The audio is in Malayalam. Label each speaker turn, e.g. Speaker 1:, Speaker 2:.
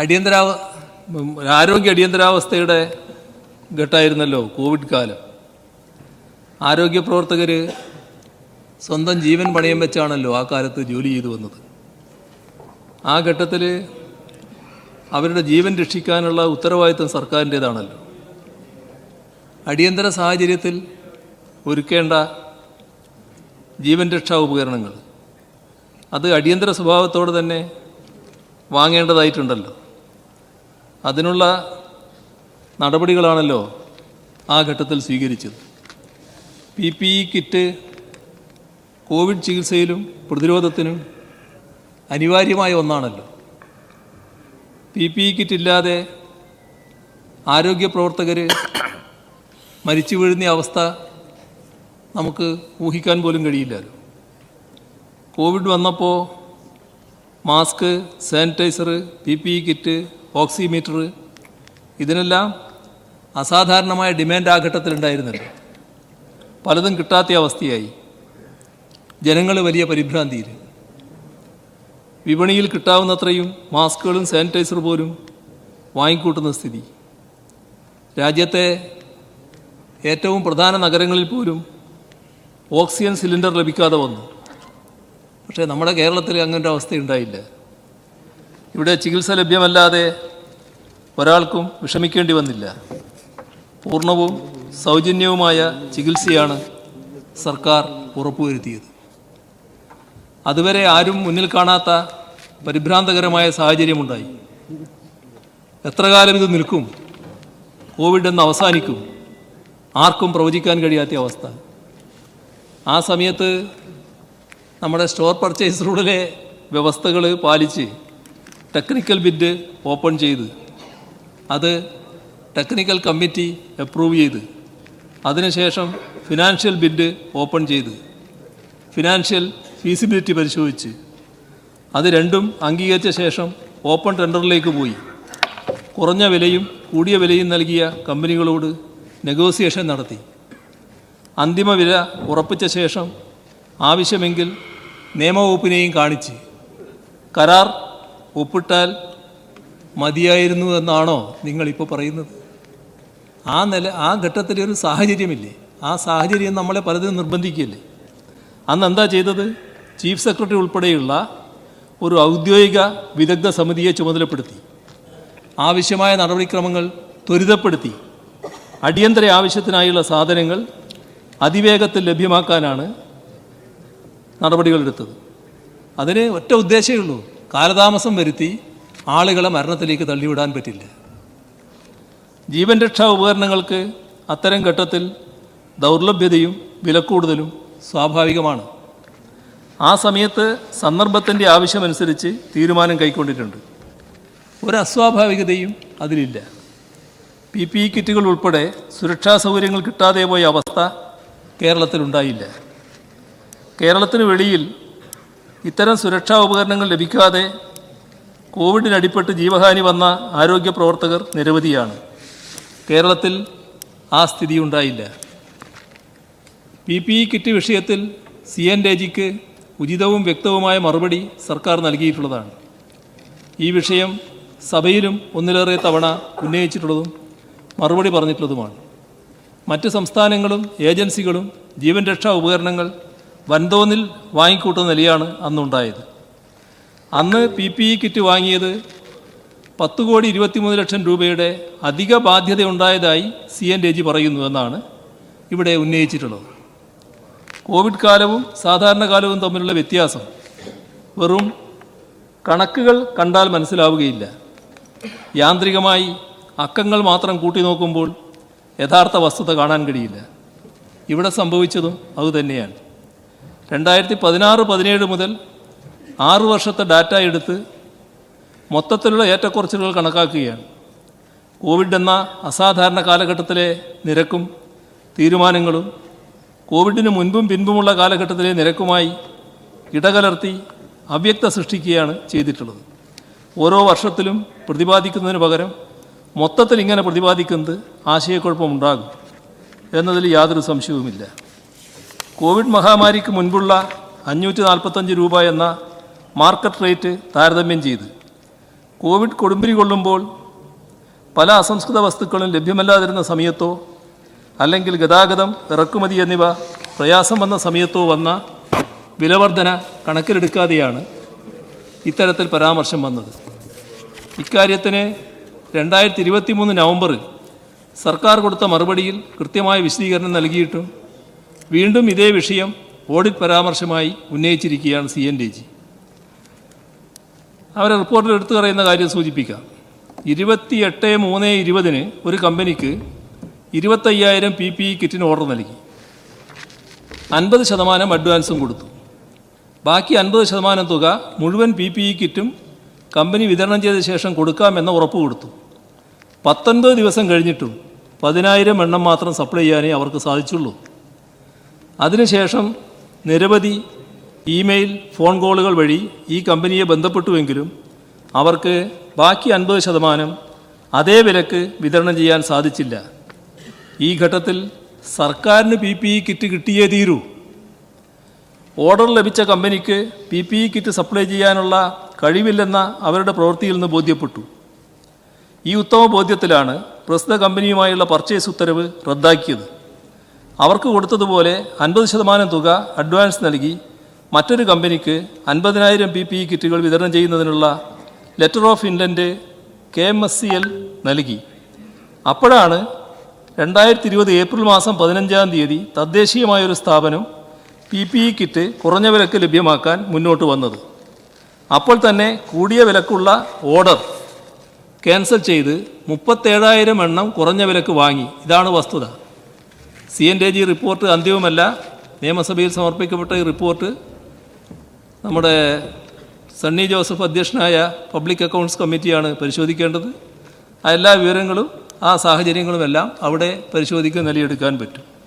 Speaker 1: അടിയന്തരാവ ആരോഗ്യ അടിയന്തരാവസ്ഥയുടെ ഘട്ടമായിരുന്നല്ലോ കോവിഡ് കാലം. ആരോഗ്യ പ്രവർത്തകർ സ്വന്തം ജീവൻ പണയം വെച്ചാണല്ലോ ആ കാലത്ത് ജോലി ചെയ്തു വന്നത്. ആ ഘട്ടത്തിൽ അവരുടെ ജീവൻ രക്ഷിക്കാനുള്ള ഉത്തരവാദിത്വം സർക്കാരിന്റേതാണല്ലോ. അടിയന്തര സാഹചര്യത്തിൽ ഒരുക്കേണ്ട ജീവൻ രക്ഷാ ഉപകരണങ്ങൾ. അത് അടിയന്തര സ്വഭാവത്തോടെ തന്നെ വാങ്ങേണ്ടതായിട്ടുണ്ടല്ലോ. അതിനുള്ള നടപടികളാണല്ലോ ആ ഘട്ടത്തിൽ സ്വീകരിച്ചത്. P P E kit COVID ചികിത്സയിലും പ്രതിരോധത്തിനും അനിവാര്യമായ ഒന്നാണല്ലോ. പി പി ഇ കിറ്റ് ഇല്ലാതെ ആരോഗ്യ പ്രവർത്തകർ മരിച്ചു വീഴുന്ന അവസ്ഥ നമുക്ക് ഊഹിക്കാൻ പോലും കഴിയില്ലല്ലോ. കോവിഡ് വന്നപ്പോൾ mask sanitiser P P E kit oximeter ഇതിനെല്ലാം അസാധാരണമായ ഡിമാൻഡ് ആ ഘട്ടത്തിലുണ്ടായിരുന്നുണ്ട് പലതും കിട്ടാത്ത അവസ്ഥയായി. ജനങ്ങൾ വലിയ പരിഭ്രാന്തിയിൽ. വിപണിയിൽ കിട്ടാവുന്നത്രയും മാസ്കുകളും സാനിറ്റൈസർ പോലും വാങ്ങിക്കൂട്ടുന്ന സ്ഥിതി. രാജ്യത്തെ ഏറ്റവും പ്രധാന നഗരങ്ങളിൽ പോലും ഓക്സിജൻ സിലിണ്ടർ ലഭിക്കാതെ വന്നു. പക്ഷേ നമ്മുടെ കേരളത്തിൽ അങ്ങനെ ഒരു അവസ്ഥയുണ്ടായില്ല ഇവിടെ ചികിത്സ ലഭ്യമല്ലാതെ ഒരാൾക്കും വിഷമിക്കേണ്ടി വന്നില്ല. പൂർണവും സൗജന്യവുമായ ചികിത്സയാണ് സർക്കാർ ഉറപ്പുവരുത്തിയത്. അതുവരെ ആരും മുന്നിൽ കാണാത്ത പരിഭ്രാന്തകരമായ സാഹചര്യമുണ്ടായി. എത്ര കാലം ഇത് നിൽക്കും? കോവിഡ് എന്ന് അവസാനിക്കും. ആർക്കും പ്രവചിക്കാൻ കഴിയാത്ത അവസ്ഥ. ആ സമയത്ത് നമ്മുടെ സ്റ്റോർ പർച്ചേസ് റൂളിലെ വ്യവസ്ഥകൾ പാലിച്ച് ടെക്നിക്കൽ ബിഡ് ഓപ്പൺ ചെയ്ത് അത് ടെക്നിക്കൽ കമ്മിറ്റി അപ്രൂവ് ചെയ്ത് അതിനുശേഷം ഫിനാൻഷ്യൽ ബിഡ് ഓപ്പൺ ചെയ്ത് ഫിനാൻഷ്യൽ ഫീസിബിലിറ്റി പരിശോധിച്ച് അത് രണ്ടും അംഗീകരിച്ച ശേഷം ഓപ്പൺ ടെൻഡറിലേക്ക് പോയി. കുറഞ്ഞ വിലയും കൂടിയ വിലയും നൽകിയ കമ്പനികളോട് നെഗോസിയേഷൻ നടത്തി. അന്തിമ വില ഉറപ്പിച്ച ശേഷം ആവശ്യമെങ്കിൽ നിയമവകുപ്പിനെയും കാണിച്ച് കരാർ ഒപ്പിട്ടാൽ മതിയായിരുന്നു എന്നാണോ നിങ്ങളിപ്പോൾ പറയുന്നത്? ആ നില ആ ഘട്ടത്തിലൊരു സാഹചര്യമില്ലേ? ആ സാഹചര്യം നമ്മളെ പലതും നിർബന്ധിക്കുകയല്ലേ? അന്ന് എന്താ ചെയ്തത്? ചീഫ് സെക്രട്ടറി ഉൾപ്പെടെയുള്ള ഒരു ഔദ്യോഗിക വിദഗ്ധ സമിതിയെ ചുമതലപ്പെടുത്തി. ആവശ്യമായ നടപടിക്രമങ്ങൾ ത്വരിതപ്പെടുത്തി. അടിയന്തര ആവശ്യത്തിനായുള്ള സാധനങ്ങൾ അതിവേഗത്തിൽ ലഭ്യമാക്കാനാണ് നടപടികളെടുത്തത്. അതിന് ഒറ്റ ഉദ്ദേശമേ ഉള്ളൂ. കാലതാമസം വരുത്തി ആളുകളെ മരണത്തിലേക്ക് തള്ളിവിടാൻ പറ്റില്ല. ജീവൻ രക്ഷാ ഉപകരണങ്ങൾക്ക് അത്തരം ഘട്ടത്തിൽ ദൗർലഭ്യതയും വിലക്കൂടുതലും സ്വാഭാവികമാണ്. ആ സമയത്ത് സന്ദർഭത്തിന്റെ ആവശ്യമനുസരിച്ച് തീരുമാനം കൈക്കൊണ്ടിട്ടുണ്ട്. ഒരു അസ്വാഭാവികതയും അതിലില്ല. പി പി ഇ കിറ്റുകൾ ഉൾപ്പെടെ സുരക്ഷാ സൗകര്യങ്ങൾ കിട്ടാതെ പോയ അവസ്ഥ കേരളത്തിലുണ്ടായില്ല. കേരളത്തിന് വെളിയിൽ ഇത്തരം സുരക്ഷാ ഉപകരണങ്ങൾ ലഭിക്കാതെ കോവിഡിനടിപ്പെട്ട് ജീവഹാനി വന്ന ആരോഗ്യ പ്രവർത്തകർ നിരവധിയാണ്. കേരളത്തിൽ ആ സ്ഥിതി ഉണ്ടായില്ല പി പി ഇ കിറ്റ് വിഷയത്തിൽ സി എൻ ഡേജിക്ക് ഉചിതവും വ്യക്തവുമായ മറുപടി സർക്കാർ നൽകിയിട്ടുള്ളതാണ്. ഈ വിഷയം സഭയിലും ഒന്നിലേറെ തവണ ഉന്നയിച്ചിട്ടുള്ളതും മറുപടി പറഞ്ഞിട്ടുള്ളതുമാണ്. മറ്റ് സംസ്ഥാനങ്ങളും ഏജൻസികളും ജീവൻ രക്ഷാ ഉപകരണങ്ങൾ വൻതോതിൽ വാങ്ങിക്കൂട്ടുന്ന നിലയാണ് അന്നുണ്ടായത്. അന്ന് പി പി ഇ കിറ്റ് വാങ്ങിയത് പത്ത് കോടി ഇരുപത്തിമൂന്ന് ലക്ഷം രൂപയുടെ അധിക ബാധ്യത ഉണ്ടായതായി സി എൻ രജി പറയുന്നു എന്നാണ് ഇവിടെ ഉന്നയിച്ചിട്ടുള്ളത്. കോവിഡ് കാലവും സാധാരണ കാലവും തമ്മിലുള്ള വ്യത്യാസം വെറും കണക്കുകൾ കണ്ടാൽ മനസ്സിലാവുകയില്ല. യാന്ത്രികമായി അക്കങ്ങൾ മാത്രം കൂട്ടി നോക്കുമ്പോൾ യഥാർത്ഥ വസ്തുത കാണാൻ കഴിയില്ല. ഇവിടെ സംഭവിച്ചതും അതുതന്നെയാണ്. രണ്ടായിരത്തി പതിനാറ് പതിനേഴ് മുതൽ ആറു വർഷത്തെ ഡാറ്റ എടുത്ത് മൊത്തത്തിലുള്ള ഏറ്റക്കുറച്ചിലുകൾ കണക്കാക്കുകയാണ്. കോവിഡ് എന്ന അസാധാരണ കാലഘട്ടത്തിലെ നിരക്കും തീരുമാനങ്ങളും കോവിഡിന് മുൻപും പിൻപുമുള്ള കാലഘട്ടത്തിലെ നിരക്കുമായി ഇടകലർത്തി അവ്യക്ത സൃഷ്ടിക്കുകയാണ് ചെയ്തിട്ടുള്ളത്. ഓരോ വർഷത്തിലും പ്രതിപാദിക്കുന്നതിന് പകരം മൊത്തത്തിൽ ഇങ്ങനെ പ്രതിപാദിക്കുന്നത് ആശയക്കുഴപ്പമുണ്ടാകും എന്നതിൽ യാതൊരു സംശയവുമില്ല. കോവിഡ് മഹാമാരിക്ക് മുൻപുള്ള അഞ്ഞൂറ്റി നാൽപ്പത്തഞ്ച് രൂപ എന്ന മാർക്കറ്റ് റേറ്റ് താരതമ്യം ചെയ്ത് കോവിഡ് കൊടുമ്പിരി കൊള്ളുമ്പോൾ പല അസംസ്കൃത വസ്തുക്കളും ലഭ്യമല്ലാതിരുന്ന സമയത്തോ അല്ലെങ്കിൽ ഗതാഗതം ഇറക്കുമതി എന്നിവ പ്രയാസം വന്ന സമയത്തോ വന്ന വിലവർധന കണക്കിലെടുക്കാതെയാണ് ഇത്തരത്തിൽ പരാമർശം വന്നത്. ഇക്കാര്യത്തിന് രണ്ടായിരത്തി ഇരുപത്തി മൂന്ന് നവംബറിൽ സർക്കാർ കൊടുത്ത മറുപടിയിൽ കൃത്യമായ വിശദീകരണം നൽകിയിട്ടും വീണ്ടും ഇതേ വിഷയം ഓഡിറ്റ് പരാമർശമായി ഉന്നയിച്ചിരിക്കുകയാണ് സി എൻ ഡി ജി. അവരെ റിപ്പോർട്ടിൽ എടുത്തു പറയുന്ന കാര്യം സൂചിപ്പിക്കാം ഇരുപത്തി എട്ട് മൂന്ന് ഇരുപതിന് ഒരു കമ്പനിക്ക് ഇരുപത്തയ്യായിരം പി പി ഇ കിറ്റിന് ഓർഡർ നൽകി. അൻപത് ശതമാനം അഡ്വാൻസും കൊടുത്തു. ബാക്കി അൻപത് ശതമാനം തുക മുഴുവൻ പി പി ഇ കിറ്റും കമ്പനി വിതരണം ചെയ്ത ശേഷം കൊടുക്കാമെന്ന ഉറപ്പ് കൊടുത്തു. പത്തൊൻപത് ദിവസം കഴിഞ്ഞിട്ടും പതിനായിരം എണ്ണം മാത്രം സപ്ലൈ ചെയ്യാനേ അവർക്ക് സാധിച്ചുള്ളൂ. അതിനുശേഷം നിരവധി ഇമെയിൽ ഫോൺ കോളുകൾ വഴി ഈ കമ്പനിയെ ബന്ധപ്പെട്ടുവെങ്കിലും അവർക്ക് ബാക്കി അൻപത് ശതമാനം അതേ വിലക്ക് വിതരണം ചെയ്യാൻ സാധിച്ചില്ല. ഈ ഘട്ടത്തിൽ സർക്കാരിന് പി പി ഇ കിറ്റ് കിട്ടിയേ തീരൂ. ഓർഡർ ലഭിച്ച കമ്പനിക്ക് P P E kit supply ചെയ്യാനുള്ള കഴിവില്ലെന്ന അവരുടെ പ്രവൃത്തിയിൽ നിന്ന് ബോധ്യപ്പെട്ടു. ഈ ഉത്തമ ബോധ്യത്തിലാണ് പ്രസ്തുത കമ്പനിയുമായുള്ള പർച്ചേസ് ഉത്തരവ് റദ്ദാക്കിയത്. അവർക്ക് കൊടുത്തതുപോലെ അൻപത് ശതമാനം തുക അഡ്വാൻസ് നൽകി മറ്റൊരു കമ്പനിക്ക് അൻപതിനായിരം പി പി ഇ കിറ്റുകൾ വിതരണം ചെയ്യുന്നതിനുള്ള letter of intent K M S C L നൽകി. അപ്പോഴാണ് രണ്ടായിരത്തി ഇരുപത് ഏപ്രിൽ മാസം പതിനഞ്ചാം തീയതി തദ്ദേശീയമായൊരു സ്ഥാപനം പി പി ഇ കിറ്റ് കുറഞ്ഞ വിലക്ക് ലഭ്യമാക്കാൻ മുന്നോട്ട് വന്നത്. അപ്പോൾ തന്നെ കൂടിയ വിലക്കുള്ള ഓർഡർ ക്യാൻസൽ ചെയ്ത് മുപ്പത്തേഴായിരം എണ്ണം കുറഞ്ഞ വിലക്ക് വാങ്ങി. ഇതാണ് വസ്തുത. C N D G report അന്തിമമല്ല. നിയമസഭയിൽ സമർപ്പിക്കപ്പെട്ട ഈ റിപ്പോർട്ട് നമ്മുടെ സണ്ണി ജോസഫ് അധ്യക്ഷനായ പബ്ലിക് അക്കൗണ്ട്സ് കമ്മിറ്റിയാണ് പരിശോധിക്കേണ്ടത്. ആ എല്ലാ വിവരങ്ങളും ആ സാഹചര്യങ്ങളുമെല്ലാം അവിടെ പരിശോധിക്കുക നിലയെടുക്കാൻ പറ്റും.